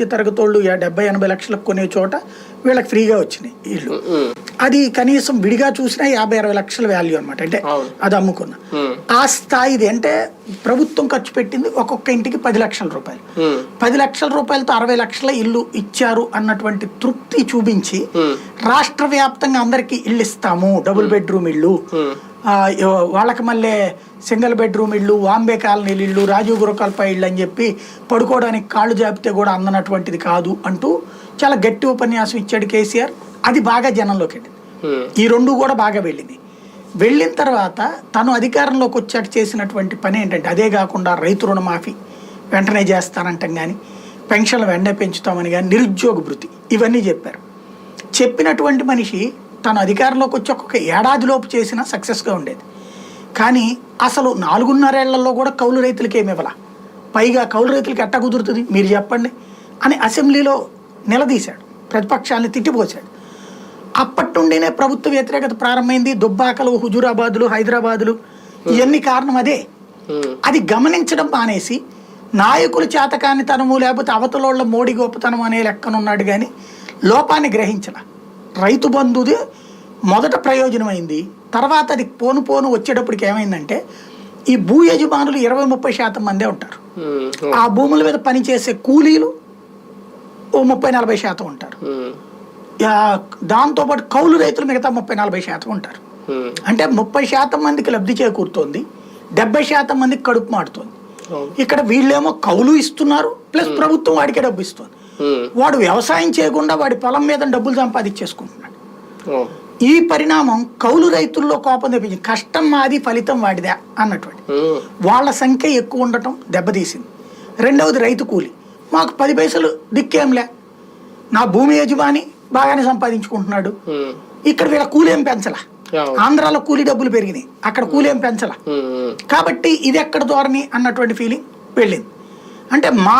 మధ్య తరగతి వాళ్ళు డెబ్బై ఎనభై లక్షలకు కొనే చోట వీళ్ళకి ఫ్రీగా వచ్చినాయి ఇల్లు ఉమ్, అది కనీసం విడిగా చూసినా యాభై అరవై లక్షల వాల్యూ అనమాట అంటే. అది అమ్ముకున్న. ఆ స్థాయిది అంటే ప్రభుత్వం ఖర్చు పెట్టింది ఒక్కొక్క ఇంటికి పది లక్షల రూపాయలు. పది లక్షల రూపాయలతో అరవై లక్షల ఇల్లు ఇచ్చారు అన్నటువంటి తృప్తి చూపించి రాష్ట్ర వ్యాప్తంగా అందరికి ఇల్లు ఇస్తాము. డబుల్ బెడ్రూమ్ ఇల్లు. వాళ్ళకి మళ్ళీ సింగిల్ బెడ్రూమ్ ఇల్లు వాంబే కాలనీ ఇల్లు రాజీవ్ గురకల్ప ఇల్లు అని చెప్పి పడుకోవడానికి కాళ్ళు జాపితే కూడా అందనటువంటిది కాదు అంటూ చాలా గట్టి ఉపన్యాసం ఇచ్చాడు కేసీఆర్. అది బాగా జనంలోకి వెళ్ళింది. ఉమ్, ఈ రెండు కూడా బాగా వెళ్ళింది. వెళ్ళిన తర్వాత తను అధికారంలోకి వచ్చాక చేసినటువంటి పని ఏంటంటే అదే కాకుండా రైతు రుణమాఫీ వెంటనే చేస్తానంటాం కానీ పెన్షన్లు వెంటనే పెంచుతామని కానీ నిరుద్యోగ భృతి ఇవన్నీ చెప్పారు. చెప్పినటువంటి మనిషి తను అధికారంలోకి వచ్చి ఒక్కొక్క ఏడాదిలోపు చేసినా సక్సెస్గా ఉండేది. కానీ అసలు నాలుగున్నరేళ్ళలో కూడా కౌలు రైతులకి ఏమి ఇవ్వాల? పైగా కౌలు రైతులకి ఎట్టా కుదురుతుంది? మీరు చెప్పండి అని అసెంబ్లీలో నిలదీశాడు. ప్రతిపక్షాన్ని తిట్టిపోశాడు. అప్పటి నుండినే ప్రభుత్వ వ్యతిరేకత ప్రారంభమైంది. దుబ్బాకలు హుజూరాబాదులు హైదరాబాదులు ఇవన్నీ కారణం అదే. అది గమనించడం మానేసి నాయకులు చేతకాని తనము లేకపోతే అవతలోళ్ళ మోడీ గొప్పతనం అనే లెక్కనున్నాడు కానీ లోపాన్ని గ్రహించల. రైతు బంధుది మొదట ప్రయోజనమైంది. తర్వాత అది పోను పోను వచ్చేటప్పటికి ఏమైందంటే ఈ భూ యజమానులు ఇరవై ముప్పై శాతం మందే ఉంటారు. ఆ భూముల మీద పనిచేసే కూలీలు ఓ ముప్పై నలభై శాతం ఉంటారు. దాంతోపాటు కౌలు రైతులు మిగతా ముప్పై నలభై శాతం ఉంటారు. అంటే ముప్పై శాతం మందికి లబ్ధి చేకూరుతోంది డెబ్బై శాతం మందికి కడుపు మాడుతోంది. ఇక్కడ వీళ్ళేమో కౌలు ఇస్తున్నారు ప్లస్ ప్రభుత్వం వాడికే డబ్బు ఇస్తుంది. వాడు వ్యవసాయం చేయకుండా వాడి పొలం మీద డబ్బులు సంపాదించేసుకుంటున్నాడు. ఈ పరిణామం కౌలు రైతుల్లో కోపం తెప్పించింది. కష్టం మాది ఫలితం వాడిదే అన్నటువంటి. వాళ్ళ సంఖ్య ఎక్కువ ఉండటం దెబ్బతీసింది. రెండవది రైతు కూలి. మాకు పది పైసలు దిక్కేంలే. నా భూమి యజమాని బాగానే సంపాదించుకుంటున్నాడు. ఇక్కడ వీళ్ళ కూలి పెంచలా. ఆంధ్రాలో కూలీ డబ్బులు పెరిగినాయి. అక్కడ కూలి పెంచలా. కాబట్టి ఇది ఎక్కడ ధోరణి అన్నటువంటి ఫీలింగ్ వెళ్ళింది. అంటే మా